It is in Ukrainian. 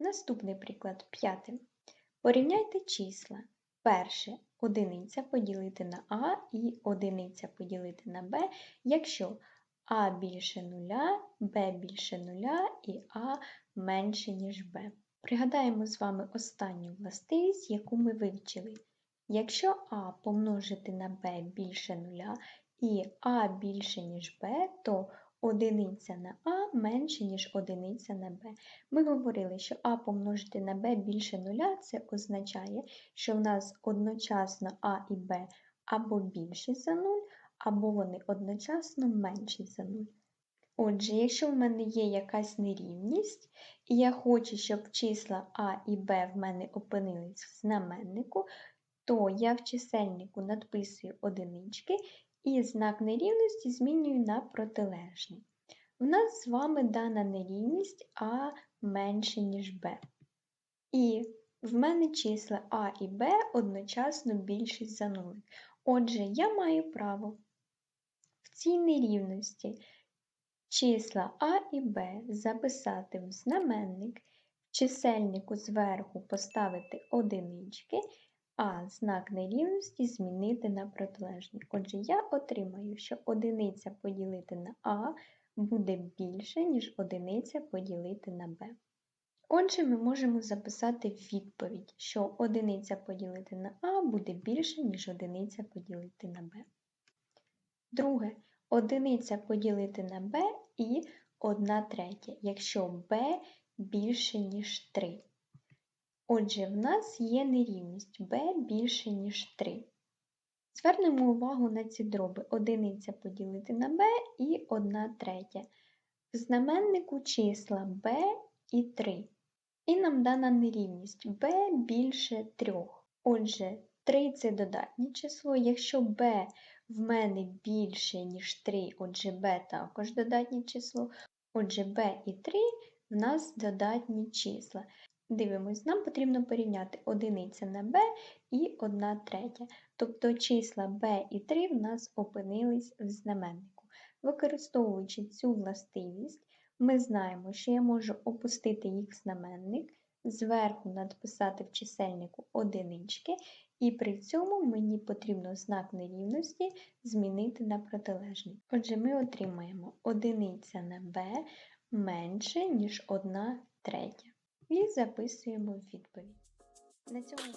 Наступний приклад п'ятий. Порівняйте числа. Перше одиниця поділити на А і одиниця поділити на Б, якщо А більше нуля, Б більше нуля і А менше, ніж Б. Пригадаємо з вами останню властивість, яку ми вивчили. Якщо А помножити на Б більше нуля і А більше, ніж Б, то одиниця на А менше, ніж одиниця на Б. Ми говорили, що А помножити на Б більше нуля, це означає, що в нас одночасно А і Б або більші за 0, або вони одночасно менші за 0. Отже, якщо в мене є якась нерівність, і я хочу, щоб числа А і Б в мене опинились в знаменнику, то я в чисельнику надписую одинички і знак нерівності змінюю на протилежний. У нас з вами дана нерівність А менше, ніж Б. І в мене числа А і Б одночасно більшість за 0. Отже, я маю право в цій нерівності числа А і Б записати в знаменник, в чисельнику зверху поставити одинички, а знак нерівності змінити на протилежний. Отже, я отримаю, що одиниця поділити на А буде більше, ніж одиниця поділити на Б. Отже, ми можемо записати відповідь, що одиниця поділити на А буде більше, ніж одиниця поділити на Б. Друге, одиниця поділити на b і 1 третя, якщо b більше, ніж 3. Отже, в нас є нерівність b більше, ніж 3. Звернемо увагу на ці дроби. Одиниця поділити на b і 1 третя. В знаменнику числа b і 3. І нам дана нерівність b більше 3. Отже, 3 це додатнє число. Якщо b в мене більше, ніж 3, отже b також додатнє число. Отже, b і 3 в нас додатні числа. Дивимось, нам потрібно порівняти одиниця на b і 1 третя. Тобто числа b і 3 в нас опинились в знаменнику. Використовуючи цю властивість, ми знаємо, що я можу опустити їх в знаменник, зверху надписати в чисельнику одинички, і при цьому мені потрібно знак нерівності змінити на протилежний. Отже, ми отримаємо одиниця на b менше, ніж 1 третя. І записуємо відповідь. На цьому